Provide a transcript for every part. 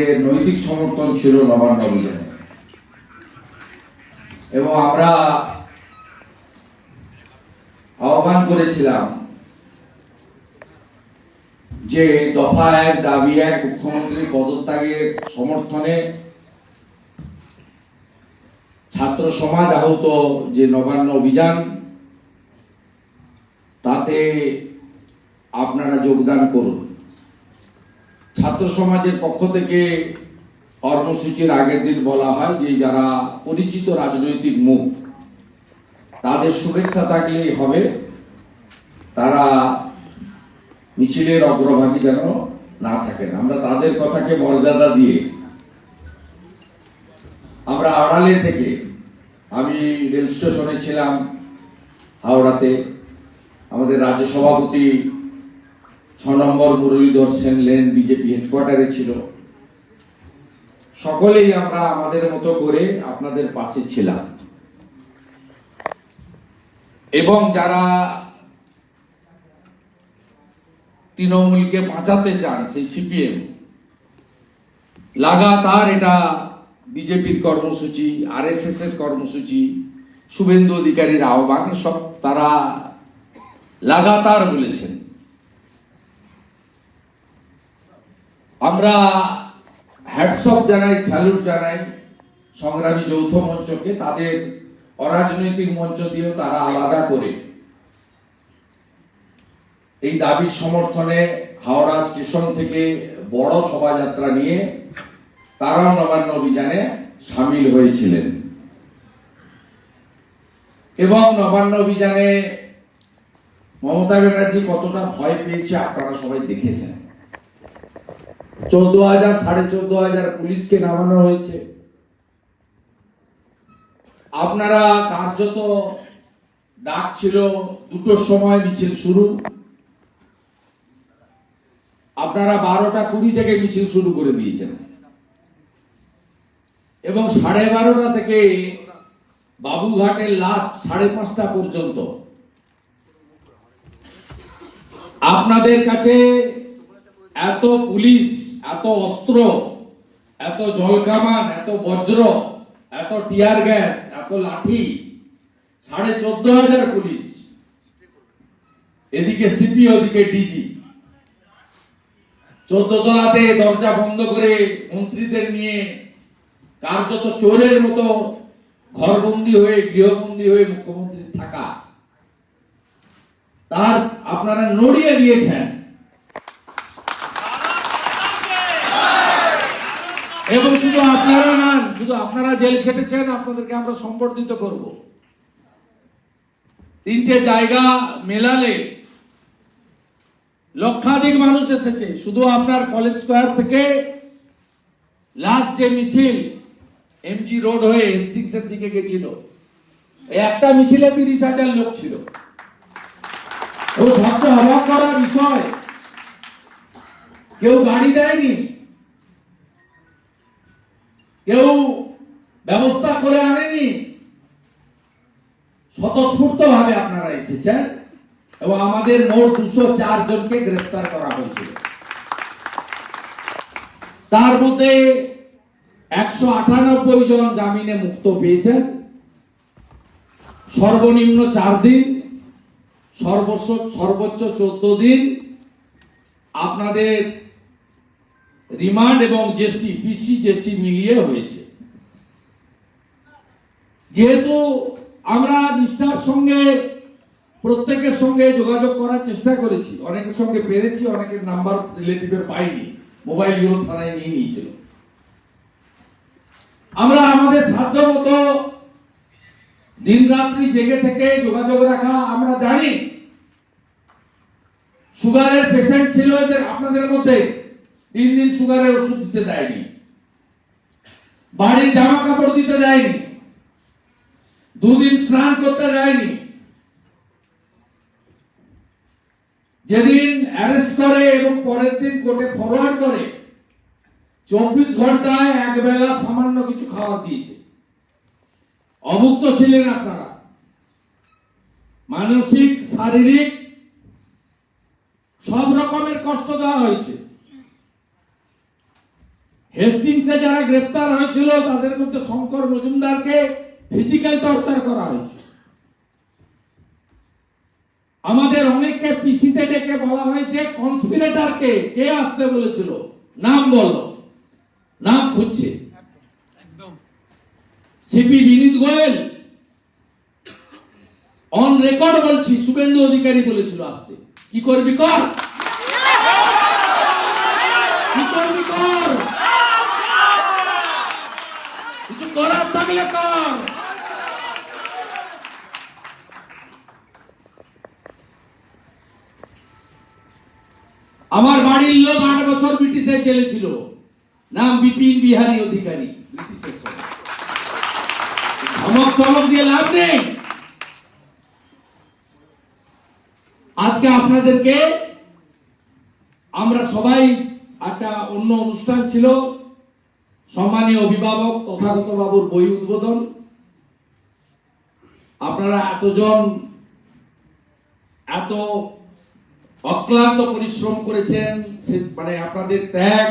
আমাদের নৈতিক সমর্থন ছিল নবান্ন অভিযানে। এবং আমরা আহ্বান করেছিলাম যে দফা এক, দাবি এক মুখ্যমন্ত্রী পদত্যাগের সমর্থনে ছাত্র সমাজ আহত যে নবান্ন অভিযান, তাতে আপনারা যোগদান করুন। ছাত্র সমাজের পক্ষ থেকে কর্মসূচির আগের দিন বলা হয় যে যারা পরিচিত রাজনৈতিক মুখ, তাদের শুভেচ্ছা থাকলেই হবে। তারা মিছিলের অগ্রভাগী যেন না থাকেন। আমরা তাদের কথাকে মর্যাদা দিয়ে, আমরা আড়ালে থেকে, আমি রেল স্টেশনে ছিলাম হাওড়াতে, আমাদের রাজ্য সভাপতি ছ নম্বর মুরলীধর সেন লেন বিজেপি হেডকোয়ার্টারে ছিল। সকলেই আমরা আমাদের মতো করে আপনাদের পাশে ছিলাম। এবং যারা তৃণমূলকে বাঁচাতে চান, সেই সিপিএম, লাগাতার এটা বিজেপির কর্মসূচি আরএসএস এর কর্মসূচি, শুভেন্দু অধিকারীর আহ্বান সব তারা লাগাতার বলেছেন। আমরা হ্যাটসঅপ জানাই, স্যালুট জানাই সংগ্রামী যৌথ মঞ্চকে। তাদের অরাজনৈতিক মঞ্চ দিয়েও তারা আলাদা করে। এই দাবির সমর্থনে হাওড়া স্টেশন থেকে বড় শোভাযাত্রা নিয়ে তারাও নবান্ন অভিযানে সামিল হয়েছিলেন। এবং নবান্ন অভিযানে মমতা ব্যানার্জি কতটা ভয় পেয়েছে আপনারা সবাই দেখেছেন। চোদ্দ হাজার, সাড়ে চোদ্দ হাজার পুলিশকে নামানো হয়েছে। আপনারা কার্যত ডাক ছিল, দুটোর সময় মিছিল শুরু। আপনারা বারোটা কুড়ি থেকে মিছিল শুরু করে দিয়েছেন। এবং সাড়ে বারোটা থেকে বাবুঘাটের লাস্ট সাড়ে পাঁচটা পর্যন্ত। আপনাদের কাছে এত পুলিশ এত অস্ত্র, এত জলকামান, এত বজ্র, এত টিয়ার গ্যাস, এত লাঠি, সাড়ে চোদ্দ হাজার পুলিশ। এদিকে সিপি, ওদিকে ডিজি। চোদ্দ তলাতে দরজা বন্ধ করে মন্ত্রীদের নিয়ে কার্যত চোরের মতো ঘরবন্দি হয়ে, গৃহবন্দী হয়ে মুখ্যমন্ত্রী থাকা। তার আপনারা নড়িয়ে দিয়েছেন। এবং শুধু আপনারা নন, শুধু আপনারা জেল খেটেছেন, আপনাদেরকে আমরা সম্বর্ধিত করব। তিনটে জায়গা মেলালে লক্ষাধিক মানুষ এসেছে। শুধু আপনার কলেজ স্কোয়ার থেকে লাস্ট যে মিছিল এমজি রোড হয়ে হেস্টিংস এর দিকে গেছিল। একটা মিছিলে তিরিশ হাজার লোক ছিল। ও সবচেয়ে অবাক করার বিষয়, কেউ গাড়ি দেয়নি। কেউ ব্যবস্থা করে আনেনি। স্বতঃস্ফূর্ত ভাবে আপনারা এসেছেন এবং আমাদের মোট দুশো চার জনকে গ্রেফতার করা হয়েছিল তার মধ্যে একশো আটানব্বই জন জামিনে মুক্ত পেয়েছেন। সর্বনিম্ন চার দিন সর্বোচ্চ চোদ্দ দিন। আপনাদের রিমান্ড এবং জেসি পিসি জেসি মিলিয়ে হয়েছে। যেহেতু আমরা নিষ্ঠার সঙ্গে, প্রত্যেকের সঙ্গে যোগাযোগ করার চেষ্টা করেছি, অনেকের সঙ্গে পেরেছি, অনেকের নাম্বার রিলেটিভের পাইনি, মোবাইল ইউরো থানায় নিয়ে নিয়েছিল। আমরা আমাদের সাধ্য মতো দিন রাত্রি জেগে থেকে যোগাযোগ রাখা আমরা জানি। সুগারের পেশেন্ট ছিল আপনাদের মধ্যে। তিন দিন সুগারের ওষুধ দিতে দেয়নি। বাড়ির জামা কাপড় দিতে দেয়নি। দুদিন স্নান করতে দেয়নি। যেদিন অ্যারেস্ট করে এবং পরের দিন কোর্টে ফরওয়ার্ড করে, চব্বিশ ঘন্টায় এক বেলা সামান্য কিছু খাওয়া দিয়েছে। অভুক্ত ছিলেন আপনারা। মানসিক, শারীরিক, সব রকমের কষ্ট দেওয়া হয়েছে। হেস্টিংসে যারা গ্রেপ্তার হয়েছিল তাদের মধ্যে শঙ্কর মজুমদারকে ফিজিক্যাল টর্চার করা হয়েছে। আমাদের অনেককে পিসিতে ডেকে বলা হয়েছে কনস্পিরেটরকে কে আসতে বলেছিল? নাম বলো। নাম খুঁজছে। CP Vineet Goel. On record বলছি শুভেন্দু অধিকারী বলেছিল আসতে। কি করবি কর কি করবি কর কিছু কর আমার বাড়ির লোক আট বছর ব্রিটিশের জেলে ছিল। নাম বিপিন বিহারী অধিকারী ধমক চমক দিয়ে লাভ নেই। আজকে আপনাদেরকে আমরা সবাই একটা অন্য অনুষ্ঠান ছিল। সম্মানীয় অভিভাবক তথাগত বাবুর বই উদ্বোধন। আপনারা এতজন এত অক্লান্ত পরিশ্রম করেছেন মানে আপনাদের ত্যাগ,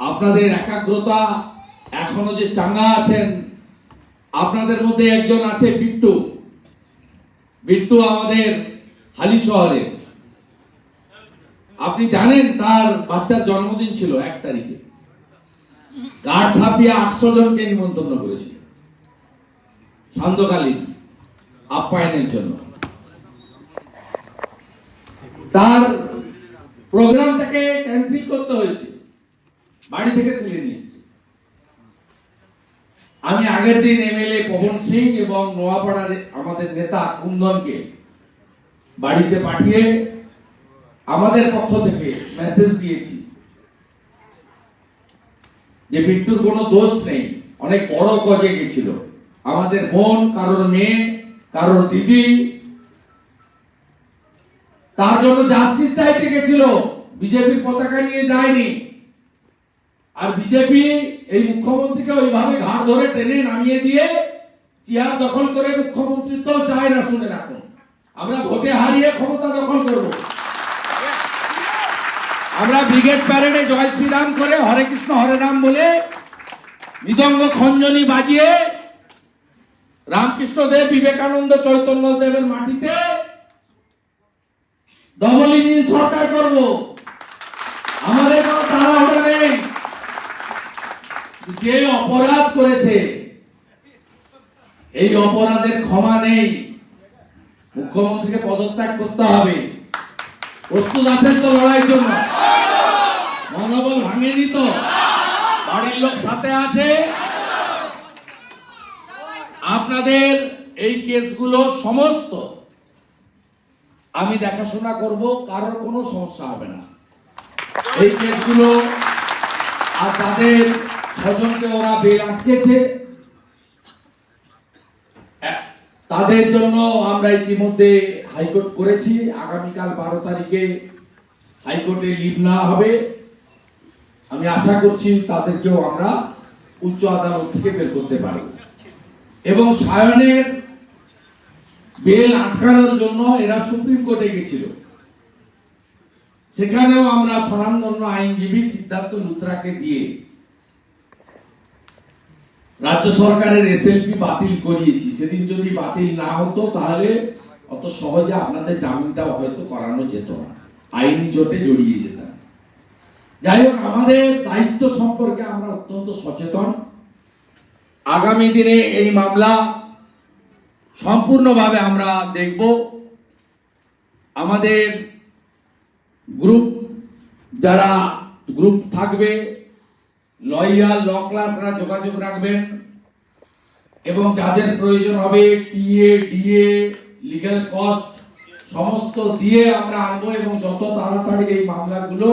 আপনাদের একাগ্রতা এখনও যে চাঙ্গা আছেন, আপনাদের মধ্যে একজন আছে বিট্টু। বিট্টু আমাদের হালি শহরে। আপনি জানেন তার বাচ্চার জন্মদিন ছিল এক তারিখে। ছাপিয়ে আটশো জনকে নিমন্ত্রণ করেছিল। আপ্যায়নের জন্য। তার প্রোগ্রামটাকে ক্যান্সেল করতে হয়েছে। বাড়ি থেকে তুলে নিয়েছে আমি আগের দিন এমএলএ পবন সিং এবং নোয়াপাড়ার আমাদের নেতা কুন্দনকে বাড়িতে পাঠিয়ে আমাদের পক্ষ থেকে মেসেজ দিয়েছি। যে বিট্টুর কোনো দোষ নেই। অনেক বড় গজে গেছিল। আমাদের বোন কারোর মেয়ে, কারোর দিদি, তার জন্য জাস্টিস চাইতে গেছিল। বিজেপির পতাকা নিয়ে যায়নি। আর বিজেপি এই মুখ্যমন্ত্রীকে ওইভাবে ঘাড় ধরে টেনে নামিয়ে দিয়ে চেয়ার দখল করে মুখ্যমন্ত্রী তো চায় না শুনে রাখুন। আমরা ভোটে হারিয়ে ক্ষমতা দখল করব। আমরা ব্রিগেড প্যারেডে জয় শ্রীরাম করে হরে কৃষ্ণ, হরে রাম বলে মৃদঙ্গ খঞ্জনি বাজিয়ে রামকৃষ্ণ দেব, বিবেকানন্দ, চৈতন্য দেবের মাটিতে ডবল ইঞ্জিন সরকার করব। আমাদের কোনো তাড়াহুড়ো নেই যে অপরাধ করেছে, এই অপরাধের ক্ষমা নেই। মুখ্যমন্ত্রীকে পদত্যাগ করতে হবে। প্রস্তুত আছেন তো লড়াইয়ের জন্য? মনোবল ভাঙেনি তো বাড়ির লোক সাথে আছে। আপনাদের এই কেসগুলো সমস্ত আমি দেখাশোনা করব, কারোর কোনো সমস্যা হবে না। এই কেসগুলো আর তাদের স্বজনকে ওরা বের আটকেছে। তাদের জন্য আমরা ইতিমধ্যে হাইকোর্ট করেছি। আগামীকাল বারো তারিখে হাইকোর্টে লিভ না হবে। আমি আশা করছি তাদেরকেও আমরা উচ্চ আদালত থেকে বের করতে পারব। এবং সায়নের বেল আটকানোর জন্য এরা সুপ্রিম কোর্টে গেছিল। সেখানেও আমরা স্বনামধন্য আইনজীবী সিদ্ধার্থ লুত্রাকে দিয়ে রাজ্য সরকারের এসএলপি বাতিল করিয়েছি। সেদিন যদি বাতিল না হতো, তাহলে অত সহজে আপনাদের জামিনটা হয়তো করানো যেত না। আইনি জোটে জড়িয়ে যেতাম যাই হোক, আমাদের দায়িত্ব সম্পর্কে আমরা অত্যন্ত সচেতন। আগামী দিনে এই মামলা সম্পূর্ণভাবে আমরা দেখব। আমাদের গ্রুপ যারা গ্রুপ থাকবে, লয়াল, ল ক্লার্করা যোগাযোগ রাখবেন এবং যাদের প্রয়োজন হবে টিএ, ডিএ, লিগ্যাল কস্ট, সমস্ত দিয়ে আমরা আনব এবং যত তাড়াতাড়ি এই মামলাগুলো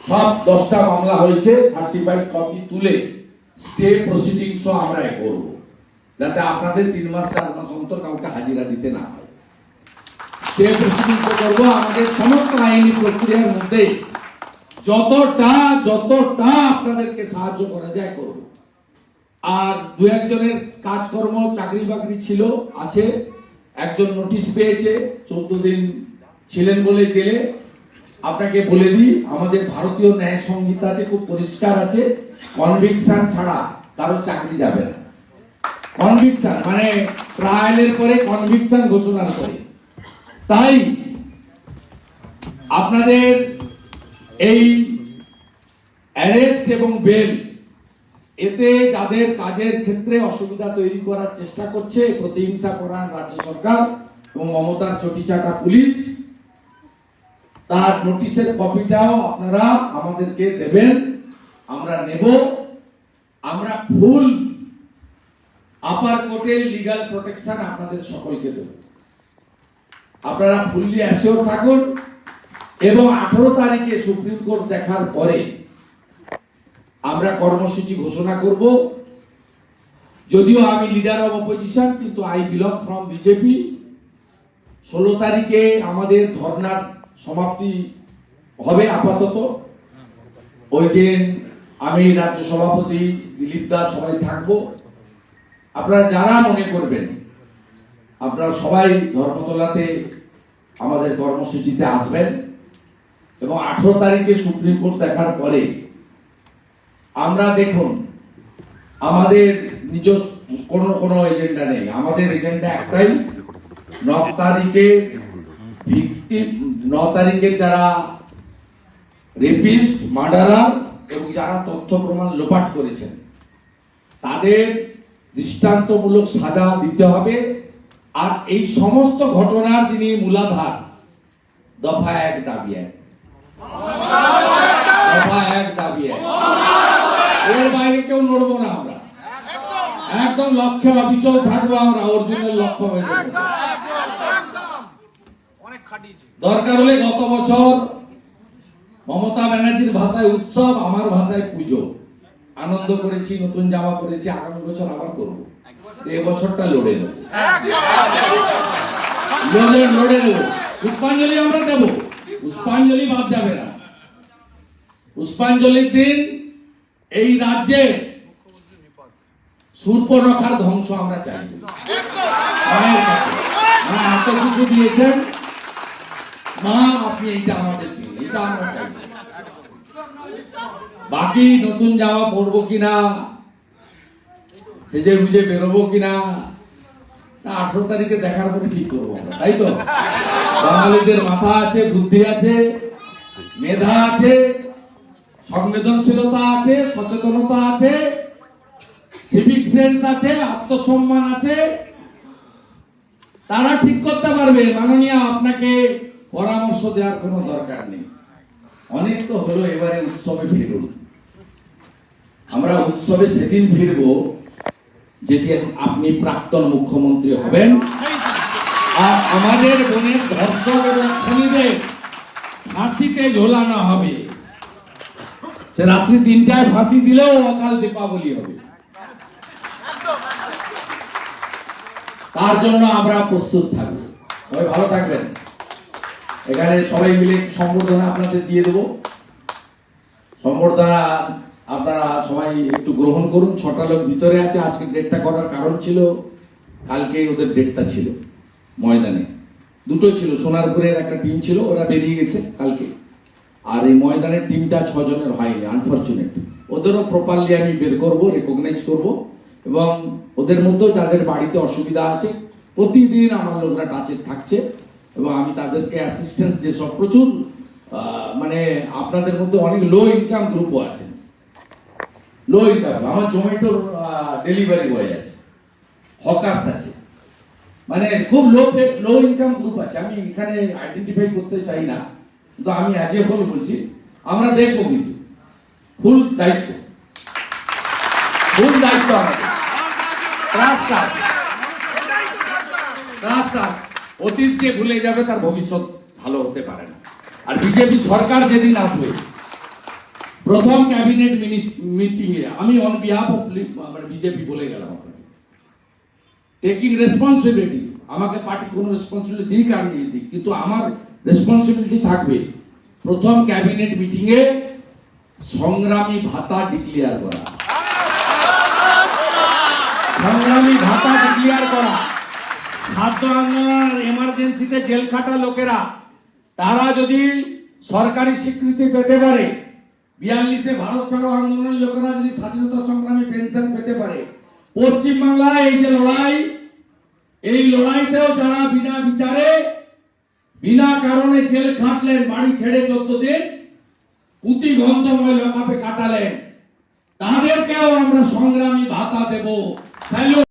সব দশটা মামলা হয়েছে সার্টিফাইড কপি তুলে স্টে আমরা করব। যাতে আপনাদের তিন মাস, চার মাস অন্তর কাউকে হাজিরা দিতে না হয়। স্টে প্রসিডিংস করব, আমাদের সমস্ত আইনি প্রক্রিয়ার যতটা যতটা আপনাদেরকে সাহায্য করা যায় করব। আর দু একজনের কাজকর্ম চাকরি বাকরি ছিল, আছে। একজন নোটিশ পেয়েছে, চোদ্দ দিন ছিলেন বলে জেলে। আপনাকে বলে দিই, আমাদের ভারতীয় ন্যায় সংহিতাতে খুব পরিষ্কার আছে কনভিকশন ছাড়া কারও চাকরি যাবে না। কনভিকশন মানে ট্রায়ালের পরে কনভিকশন ঘোষণা করে। তাই আপনাদের এই অ্যারেস্ট এবং বেল এতে যাদের কাজের ক্ষেত্রে অসুবিধা তৈরি করার চেষ্টা করছে, প্রতিহিংসা করার রাজ্য সরকার এবং মমতার চটিচাটা পুলিশ তার নোটিশের কপিটাও আপনারা আমাদেরকে দেবেন। আমরা নেব। আমরা ফুল আপার কোর্টের লিগাল প্রোটেকশন আপনাদের সকলকে দেব। আপনারা ফুললি অ্যাসিওর থাকুন এবং আঠারো তারিখে সুপ্রিম কোর্ট দেখার পরে আমরা কর্মসূচি ঘোষণা করব। যদিও আমি লিডার অফ অপোজিশন কিন্তু আই বিলং ফ্রম বিজেপি ষোলো তারিখে আমাদের ধর্নার সমাপ্তি হবে আপাতত। ওই দিন আমি রাজ্য সভাপতি দিলীপ দাস সবাই থাকব। আপনারা যারা মনে করবেন, আপনারা সবাই ধর্মতলাতে আমাদের কর্মসূচিতে আসবেন এবং আঠারো তারিখে সুপ্রিম কোর্ট দেখার পরে আমরা দেখুন, আমাদের নিজস্ব কোনো কোনো এজেন্ডা নেই। আমাদের এজেন্ডা একটাই ন তারিখে ভিকটিম ন তারিখে যারা মার্ডারার এবং যারা তথ্য প্রমাণ লোপাট করেছেন, তাদের দৃষ্টান্তমূলক সাজা দিতে হবে। আর এই সমস্ত ঘটনার যিনি মূলাধার, দফা এক দাবি এক। দফা এক দাবি এক। বাইরে কেউ নড়বো না আমরা। একদম লক্ষ্যে অবিচল থাকব আমরা, অর্জুনের লক্ষ্য হয়ে দরকার হলে গত বছর মমতা ব্যানার্জির ভাষায় উৎসব, আমার ভাষায় পুজো। আনন্দ করেছি, নতুন জামা পরেছি, আগামী বছর আবার করব। এই বছরটা লড়ে লড়ে পুষ্পাঞ্জলি আমরা দেব। পুষ্পাঞ্জলি বাদ যাবে না। পুষ্পাঞ্জলির দিন এই রাজ্যে সূর্পনখার ধ্বংস আমরা চাই। মায়ের কাছে। এত কিছু দিয়েছেন। মা আপনি এইটা আমাদের এটা আমরা চাই বাকি নতুন জামা পরবো কিনা? সেজে বুঝে বেরোবো কিনা? না আঠারো তারিখে দেখার পরে ঠিক করব আমরা, তাই তো? বাঙালিদের মাথা আছে, বুদ্ধি আছে, মেধা আছে, সংবেদনশীলতা আছে, সচেতনতা আছে সিভিক সেন্স আছে, আত্মসম্মান আছে। তারা ঠিক করতে পারবে। মাননীয় আপনাকে পরামর্শ দেওয়ার কোনো দরকার নেই। অনেক তো হলো এবারে উৎসবে ফিরুন আমরা উৎসবে সেদিন ফিরব যেদিন আপনি প্রাক্তন মুখ্যমন্ত্রী হবেন। আর আমাদের বোনের ফাঁসিতে ঝোলানো হবে। সে রাত্রি তিনটায় ফাঁসি দিলেও অকাল দীপাবলি হবে। তার জন্য আমরা প্রস্তুত থাকব। সবাই ভালো থাকবেন। এখানে সবাই মিলে সম্বর্ধনা আপনাদের দিয়ে দেবো। সম্বর্ধনা আপনারা সবাই একটু গ্রহণ করুন। ছটা লোক ভিতরে আছে, আজকে ডেটটা করার কারণ ছিল কালকে ওদের ডেটটা ছিল ময়দানে। দুটো ছিল, সোনারপুরের একটা টিম ছিল, ওরা বেরিয়ে গেছে কালকে। আর এই ময়দানের টিমটা ছজনের হয়নি আনফরচুনেট ওদেরও প্রপারলি আমি বের করব রেকগনাইজ করব। এবং ওদের মধ্যেও যাদের বাড়িতে অসুবিধা আছে, প্রতিদিন আমার লোকরা টাচে থাকছে। এবং আমি তাদেরকে অ্যাসিস্ট্যান্স যেসব প্রচুর মানে আপনাদের মধ্যে অনেক লো ইনকাম গ্রুপও আছে। লো ইনকাম আমার জোম্যাটোর ডেলিভারি বয় আছে। হকার্স আছে। মানে খুব লো লো ইনকাম গ্রুপ আছে। আমি এখানে আইডেন্টিফাই করতে চাই না। কিন্তু আমি অ্যাজ এ হোল বলছি, আমরা দেখব কিন্তু। ফুল দায়িত্ব। ফুল দায়িত্ব আমাদের। ট্রাস্ট আছে অতীত যে ভুলে যাবে, তার ভবিষ্যৎ ভালো হতে পারে না। আর বিজেপি সরকার যেদিন আসবে, প্রথম ক্যাবিনেট মিটিং এ, আমি অন বিহাফ অফ বিজেপি বলে গেলাম আপনাকে। টেকিং রেসপন্সিবিলিটি আমাকে পার্টি কোনো রেসপন্সিবিলিটি দিক আমি দিয়ে দিক, কিন্তু আমার রেসপন্সিবিলিটি থাকবে প্রথম ক্যাবিনেট মিটিং এ সংগ্রামী ভাতা ডিক্লেয়ার করা। সংগ্রামী ভাতা ডিক্লেয়ার করা। খাদ্য আন্দোলন এমার্জেন্সিতে জেল খাটা লোকেরা, তারা যদি সরকারি স্বীকৃতি পেতে পারে, বিয়াল্লিশে ভারত ছাড়ো আন্দোলনের লোকেরা যদি স্বাধীনতা পেনশন পেতে পারে, পশ্চিমবাংলায় এই যে লড়াই, এই লড়াইতেও যারা বিনা বিচারে, বিনা কারণে জেল খাটলেন, বাড়ি ছেড়ে চোদ্দ দিন পুঁতি গন্ধময় লকাপে কাটালেন। তাদেরকেও আমরা সংগ্রামী ভাতা দেব। স্যালুট।